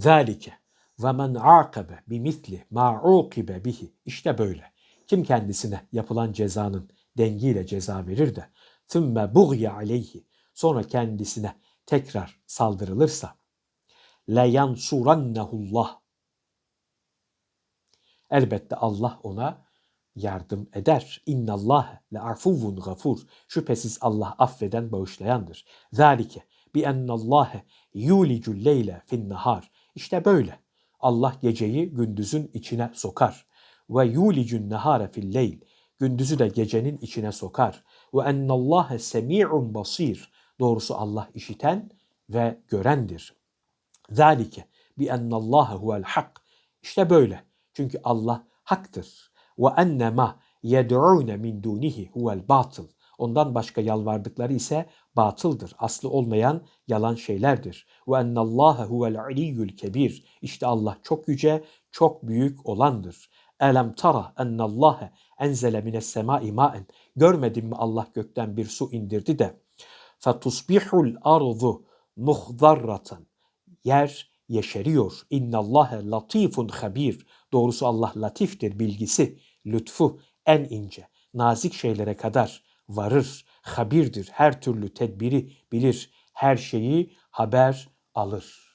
Zalike ve men akabe bimisli ma ukibe bihi. İşte böyle. Kim kendisine yapılan cezanın dengiyle ceza verir de thümme buğya aleyhi sonra kendisine tekrar saldırılırsa la yansurannehullah elbette Allah ona yardım eder. İnnallâhe le afuvun gafur. Şüphesiz Allah affeden, bağışlayandır. Zalike bi ennallâhe yulicul leyle fin nahar. İşte böyle. Allah geceyi gündüzün içine sokar. Ve yulicun nehare fil leyl. Gündüzü de gecenin içine sokar. Ve ennallâhe semi'un basir. Doğrusu Allah işiten ve görendir. Zalike bi ennallâhe huvel hak. İşte böyle. Çünkü Allah haktır. Ve enne ma yed'ûne min dunihi huvel batıl. Ondan başka yalvardıkları ise batıldır. Aslı olmayan yalan şeylerdir. Ve ennallâhe huvel aliyyül kebir. İşte Allah çok yüce, çok büyük olandır. Elem tara ennallâhe enzele mines semâi mâen. Görmedin mi Allah gökten bir su indirdi de fetusbihul ardu muhdarratan. Yer yeşeriyor. İnnallâhe latifun habir. Doğrusu Allah latiftir, bilgisi, lütfu en ince, nazik şeylere kadar varır, habirdir, her türlü tedbiri bilir, her şeyi haber alır.